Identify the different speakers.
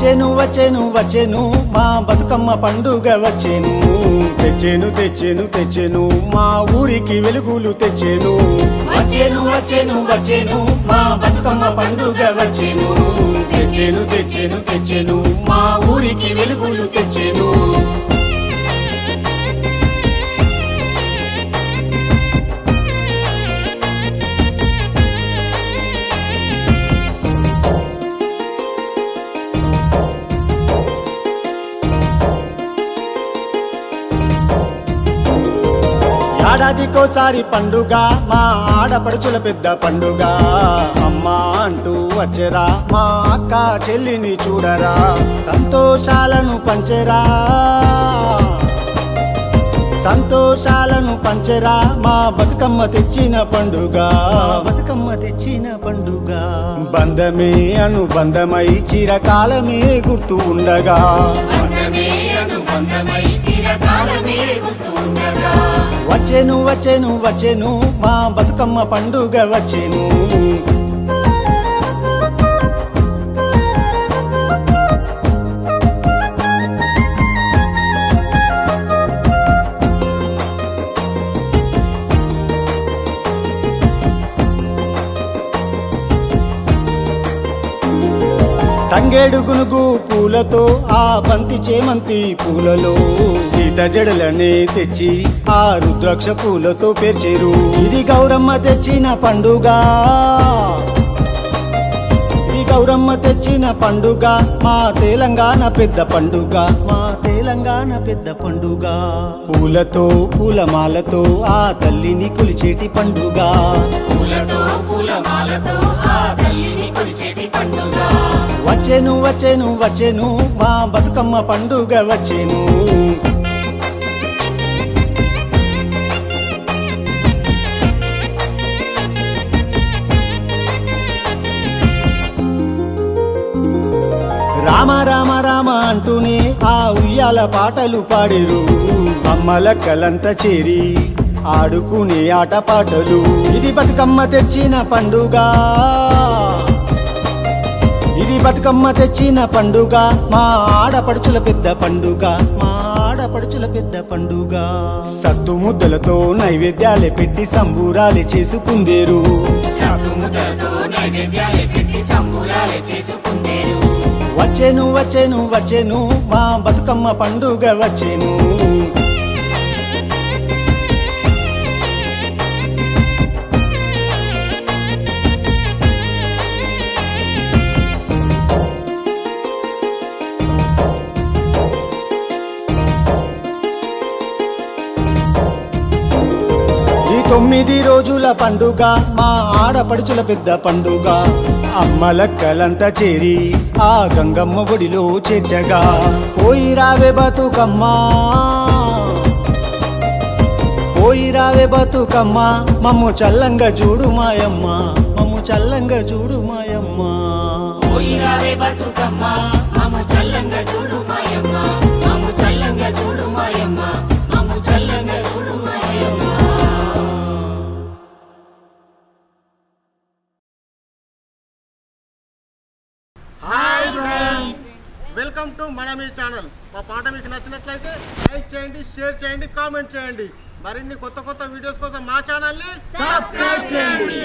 Speaker 1: వచ్చేను వచ్చేను వచ్చేను. మా బతుకమ్మ పండుగ వచ్చేను. తెచ్చేను తెచ్చేను తెచ్చేను. మా ఊరికి వెలుగులు తెచ్చేను. వచ్చేను వచ్చేను వచ్చేను. మా బతుకమ్మ పండుగ వచ్చేను. తెచ్చేను తెచ్చేను తెచ్చేను. మా ఊరికి వెలుగులు తెచ్చేను. ఏడాదికోసారి పండుగ మా ఆడపడుచుల పెద్ద పండుగ. అమ్మా అంటూ వచ్చరా మా అక్క చెల్లిని చూడరా సంతోషాలను పంచెరా. సంతోషాలను పంచెరా మా బతుకమ్మ తెచ్చిన పండుగ. బతుకమ్మ తెచ్చిన పండుగ. బంధమే అనుబంధమై చిరకాలమే గుర్తు ఉండగా. వచ్చేను వచ్చేను వచ్చేను. మా బతుకమ్మ పండుగ వచ్చేను. తంగేడు గునుగు పూలతో ఆ బంతి చేమంతి పూలలో సీత జడలనే తెచ్చి ఆ రుద్రాక్ష పూలతో పేర్చేరు. ఇది గౌరమ్మ తెచ్చిన పండుగ. ఇది గౌరమ్మ తెచ్చిన పండుగ. మా తెలంగాణ పెద్ద పండుగ. మా తెలంగాణ పెద్ద పండుగ. పూలతో పూలమాలతో ఆ తల్లిని కొలిచేటి పండుగ. పూలతో పూలమాలతో వచ్చేను వచ్చేను మా బతుకమ్మ పండుగ వచ్చేను. రామ రామ రామ అంటూనే ఆ ఉయ్యాల పాటలు పాడేరు. అమ్మల కలంత చేరి ఆడుకునే ఆట పాటలు. ఇది బతుకమ్మ తెచ్చిన పండుగ. బతుకమ్మ తెచ్చిన పండుగ మా ఆడపడుచుల పెద్ద పండుగ మా ఆడపడుచుల పెద్ద పండుగ. సత్తు ముద్దలతో నైవేద్యాలే పెట్టి సంబూరాలే చేసుకుందేరు వచ్చేను వచ్చేను వచ్చేను మా బతుకమ్మ పండుగ వచ్చేను. తొమ్మిది రోజుల పండుగ మా ఆడపడుచుల పెద్ద పండుగ. అమ్మ కలంతా చేరి ఆ గంగమ్మ ఒడిలో చేర్చగా. పోయి రావే బతుకమ్మా. పోయి రావే బతుకమ్మ. మమ్ము చల్లంగా చూడు మాయమ్మ. మమ్ము చల్లంగా చూడు మాయమ్మ.
Speaker 2: పోయిరావే బతుకమ్మ. మమ్మ చల్లంగా చూడు మాయమ్మ.
Speaker 3: హాయ్ ఫ్రెండ్స్ వెల్కమ్ టు మన మీ ఛానల్ మా పాట మీకు నచ్చినట్లయితే లైక్ చేయండి షేర్ చేయండి కామెంట్ చేయండి. మరిన్ని కొత్త కొత్త వీడియోస్ కోసం మా ఛానల్ని సబ్స్క్రైబ్ చేయండి.